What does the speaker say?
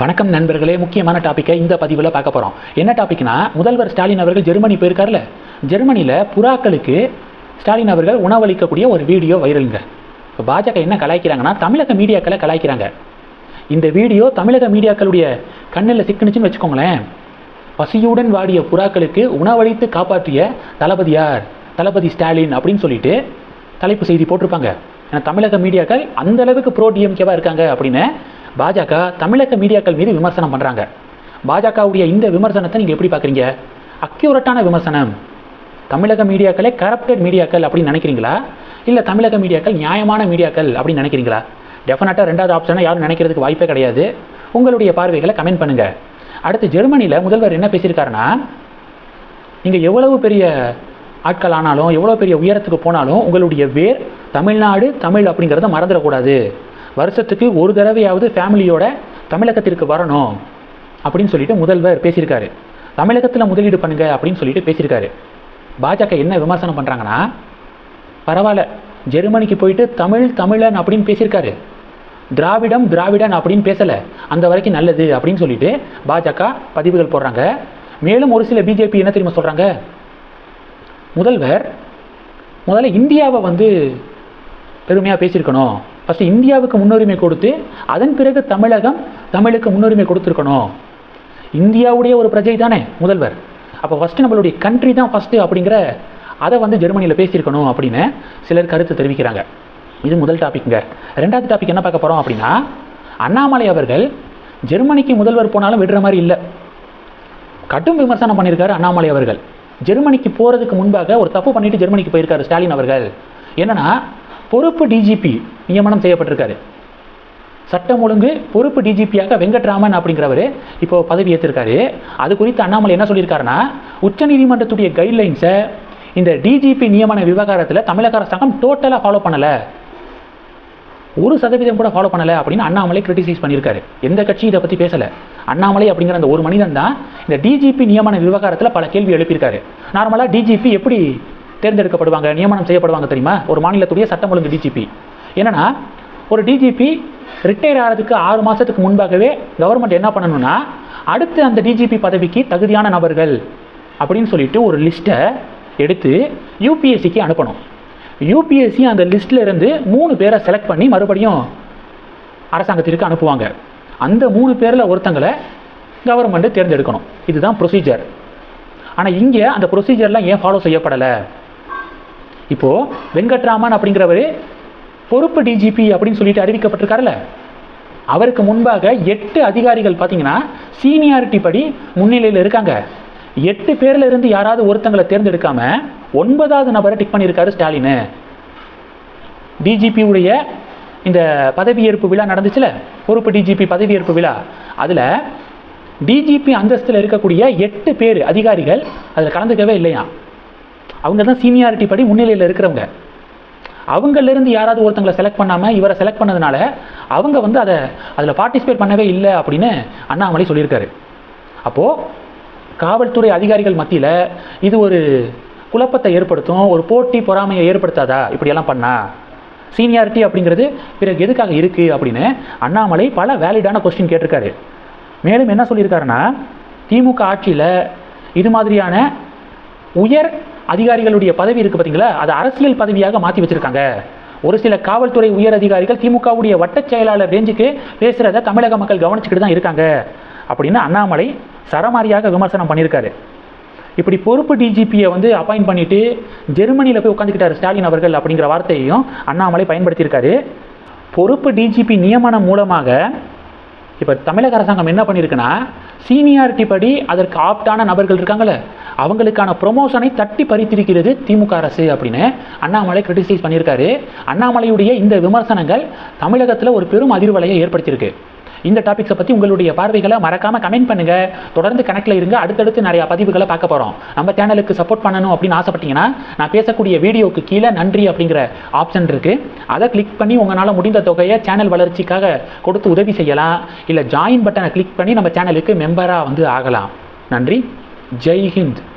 வணக்கம் நண்பர்களே முக்கியமான டாப்பிக்கை இந்த பதிவில் பார்க்க போகிறோம் என்ன டாபிக்னா முதல்வர் ஸ்டாலின் அவர்கள் ஜெர்மனி போயிருக்கார்ல? ஜெர்மனியில் புறாக்களுக்கு ஸ்டாலின் அவர்கள் உணவளிக்கக்கூடிய ஒரு வீடியோ வைரலுங்க. இப்போ பாஜக என்ன கலாய்க்கிறாங்கன்னா தமிழக மீடியாக்களை கலாய்க்கிறாங்க. இந்த வீடியோ தமிழக மீடியாக்களுடைய கண்ணில் சிக்கனுச்சுன்னு வச்சுக்கோங்களேன். பசியுடன் வாடிய புறாக்களுக்கு உணவளித்து காப்பாற்றிய தளபதியார் தளபதி ஸ்டாலின் அப்படின்னு சொல்லிட்டு தலைப்பு செய்தி போட்டிருப்பாங்க. ஏன்னா தமிழக மீடியாக்கள் அந்த அளவுக்கு ப்ரோ டிஎம்கேவாக இருக்காங்க அப்படின்னு பாஜக தமிழக மீடியாக்கள் மீது விமர்சனம் பண்ணுறாங்க பாஜகவுடைய இந்த விமர்சனத்தை நீங்கள் எப்படி பார்க்குறீங்க அக்யூரட்டான விமர்சனம். தமிழக மீடியாக்களே கரப்டட் மீடியாக்கள் அப்படின்னு நினைக்கிறீங்களா? இல்லை தமிழக மீடியாக்கள் நியாயமான மீடியாக்கள் அப்படின்னு நினைக்கிறீங்களா? டெஃபினட்டாக ரெண்டாவது ஆப்ஷனை யாரும் நினைக்கிறதுக்கு வாய்ப்பே கிடையாது. உங்களுடைய பார்வைகளை கமெண்ட் பண்ணுங்கள் அடுத்து ஜெர்மனியில் முதல்வர் என்ன பேசியிருக்காருன்னா நீங்கள் எவ்வளவு பெரிய ஆட்கள் ஆனாலும் எவ்வளோ பெரிய உயரத்துக்கு போனாலும் உங்களுடைய வேர் தமிழ்நாடு தமிழ் அப்படிங்கிறத மறந்துடக்கூடாது. வருஷத்துக்கு ஒரு தடவையாவது ஃபேமிலியோட தமிழகத்திற்கு வரணும் அப்படின்னு சொல்லிட்டு முதல்வர் பேசியிருக்காரு. தமிழகத்தில் முதலீடு பண்ணுங்க அப்படின்னு சொல்லிட்டு பேசியிருக்காரு. பாஜக என்ன விமர்சனம் பண்ணுறாங்கன்னா பரவாயில்ல ஜெர்மனிக்கு போயிட்டு தமிழ் தமிழன் அப்படின்னு பேசியிருக்காரு. திராவிடம் திராவிடன் அப்படின்னு பேசலை. அந்த வரைக்கும் நல்லது அப்படின்னு சொல்லிட்டு பாஜக பதிவுகள் போடுறாங்க. மேலும் ஒரு சில பிஜேபி என்ன தெரியுமா சொல்கிறாங்க முதல்வர் முதல்ல இந்தியாவை வந்து பெருமையாக பேசியிருக்கணும். ஃபஸ்ட்டு இந்தியாவுக்கு முன்னுரிமை கொடுத்து அதன் பிறகு தமிழகம் தமிழுக்கு முன்னுரிமை கொடுத்துருக்கணும். இந்தியாவுடைய ஒரு பிரஜை தானே முதல்வர். அப்போ ஃபஸ்ட்டு நம்மளுடைய கண்ட்ரி தான் ஃபஸ்ட்டு அப்படிங்கிற அதை வந்து ஜெர்மனியில் பேசியிருக்கணும் அப்படின்னு சிலர் கருத்து தெரிவிக்கிறாங்க. இது முதல் டாபிக்ங்க ரெண்டாவது டாபிக் என்ன பார்க்க போகிறோம் அப்படின்னா அண்ணாமலை அவர்கள் ஜெர்மனிக்கு முதல்வர் போனாலும் விடுற மாதிரி இல்லை. கடும் விமர்சனம் பண்ணியிருக்காரு அண்ணாமலை அவர்கள். ஜெர்மனிக்கு போகிறதுக்கு முன்பாக ஒரு தப்பு பண்ணிட்டு ஜெர்மனிக்கு போயிருக்காரு ஸ்டாலின் அவர்கள். என்னன்னா பொறுப்பு டிஜிபி நியமனம் செய்யப்பட்டிருக்காரு. சட்டம் ஒழுங்கு பொறுப்பு டிஜிபியாக வெங்கட்ராமன் அப்படிங்கிறவர் இப்போ பதவி ஏற்றிருக்காரு அது குறித்து அண்ணாமலை என்ன சொல்லியிருக்காருன்னா உச்சநீதிமன்றத்துடைய கைட்லைன்ஸை இந்த டிஜிபி நியமன விவகாரத்தில் தமிழக அரசாங்கம் டோட்டலாக ஃபாலோ பண்ணலை. ஒரு சதவீதம் கூட ஃபாலோ பண்ணலை அப்படின்னு அண்ணாமலை கிரிட்டிசைஸ் பண்ணியிருக்காரு. எந்த கட்சியும் இதை பற்றி பேசலை. அண்ணாமலை அப்படிங்கிற அந்த ஒரு மனிதன் தான் இந்த டிஜிபி நியமன விவகாரத்தில் பல கேள்வி எழுப்பியிருக்காரு. நார்மலாக டிஜிபி எப்படி தேர்ந்தெடுக்கப்படுவாங்க நியமனம் செய்யப்படுவாங்க தெரியுமா? ஒரு மாநிலத்துடைய சட்டம் ஒழுங்கு டிஜிபி என்னன்னா ஒரு டிஜிபி ரிட்டையர் ஆகிறதுக்கு ஆறு மாதத்துக்கு முன்பாகவே கவர்மெண்ட் என்ன பண்ணணும்னா அடுத்து அந்த டிஜிபி பதவிக்கு தகுதியான நபர்கள் அப்படின்னு சொல்லிட்டு ஒரு லிஸ்ட்டை எடுத்து யூபிஎஸ்சிக்கு அனுப்பணும். யூபிஎஸ்சி அந்த லிஸ்ட்டில் இருந்து மூணு பேரை செலக்ட் பண்ணி மறுபடியும் அரசாங்கத்திற்கு அனுப்புவாங்க. அந்த மூணு பேரில் ஒருத்தங்களை கவர்மெண்ட்டு தேர்ந்தெடுக்கணும். இதுதான் ப்ரொசீஜர் ஆனால் இங்கே அந்த ப்ரொசீஜர்லாம் ஏன் ஃபாலோ செய்யப்படலை? இப்போது வெங்கட்ராமன் அப்படிங்கிறவர் பொறுப்பு டிஜிபி அப்படின்னு சொல்லிட்டு அறிவிக்கப்பட்டிருக்காருல்ல? அவருக்கு முன்பாக எட்டு அதிகாரிகள் பார்த்தீங்கன்னா சீனியாரிட்டி படி முன்னிலையில் இருக்காங்க. எட்டு பேரில் இருந்து யாராவது ஒருத்தங்களை தேர்ந்தெடுக்காம ஒன்பதாவது நபரை டிக் பண்ணியிருக்காரு ஸ்டாலின். டிஜிபியுடைய இந்த பதவியேற்பு விழா நடந்துச்சுல? பொறுப்பு டிஜிபி பதவியேற்பு விழா. அதில் டிஜிபி அந்தஸ்தில் இருக்கக்கூடிய எட்டு பேர் அதிகாரிகள் அதில் கலந்துக்கவே இல்லையா அவங்க தான் சீனியாரிட்டி படி முன்னிலையில் இருக்கிறவங்க. அவங்களிருந்து யாராவது ஒருத்தங்களை செலக்ட் பண்ணாமல் இவரை செலக்ட் பண்ணதுனால அவங்க வந்து அதை அதில் பார்ட்டிசிபேட் பண்ணவே இல்லை அப்படின்னு அண்ணாமலை சொல்லியிருக்காரு. அப்போது காவல்துறை அதிகாரிகள் மத்தியில் இது ஒரு குழப்பத்தை ஏற்படுத்தும் ஒரு போட்டி பொறாமையை ஏற்படுத்தாதா? இப்படியெல்லாம் பண்ணா? சீனியாரிட்டி அப்படிங்கிறது பிறகு எதுக்காக இருக்குது அப்படின்னு அண்ணாமலை பல வேலிடான கொஸ்டின் கேட்டிருக்காரு. மேலும் என்ன சொல்லியிருக்காருன்னா திமுக ஆட்சியில் இது மாதிரியான உயர் அதிகாரிகளுடைய பதவி இருக்குது பார்த்தீங்களா அதை அரசியல் பதவியாக மாற்றி வச்சுருக்காங்க. ஒரு சில காவல்துறை உயர் அதிகாரிகள் திமுகவுடைய வட்டச் செயலாளர் ரேஞ்சுக்கு பேசுகிறத தமிழக மக்கள் கவனிச்சுக்கிட்டு தான் இருக்காங்க. அப்படின்னு அண்ணாமலை சரமாரியாக விமர்சனம் பண்ணியிருக்காரு. இப்படி பொறுப்பு டிஜிபியை வந்து அப்பாயிண்ட் பண்ணிட்டு ஜெர்மனியில் போய் உட்காந்துக்கிட்டார் ஸ்டாலின் அவர்கள் அப்படிங்கிற வார்த்தையையும் அண்ணாமலை பயன்படுத்தியிருக்காரு. பொறுப்பு டிஜிபி நியமனம் மூலமாக இப்போ தமிழக அரசாங்கம் என்ன பண்ணியிருக்குன்னா சீனியாரிட்டி படி அதற்கு ஆப்டான நபர்கள் இருக்காங்கல்ல அவங்களுக்கான ப்ரொமோஷனை தட்டி பறித்திருக்கிறது திமுக அரசு அப்படின்னு அண்ணாமலை கிரிட்டிசைஸ் பண்ணியிருக்காரு. அண்ணாமலையுடைய இந்த விமர்சனங்கள் தமிழகத்தில் ஒரு பெரும் அதிர்வலையை ஏற்படுத்தியிருக்கு. இந்த டாபிக்ஸை பற்றி உங்களுடைய பார்வைகளை மறக்காமல் கமெண்ட் பண்ணுங்கள் தொடர்ந்து கணக்கில் இருங்க. அடுத்தடுத்து நிறையா பதிவுகளை பார்க்க போகிறோம் நம்ம சேனலுக்கு சப்போர்ட் பண்ணணும் அப்படின்னு ஆசைப்பட்டீங்கன்னா நான் பேசக்கூடிய வீடியோக்கு கீழே நன்றி அப்படிங்கிற ஆப்ஷன் இருக்குது அதை கிளிக் பண்ணி உங்களால் முடிந்த தொகையை சேனல் வளர்ச்சிக்காக கொடுத்து உதவி செய்யலாம். இல்லை ஜாயின் பட்டனை கிளிக் பண்ணி நம்ம சேனலுக்கு மெம்பராக வந்து ஆகலாம். நன்றி. जय हिंद।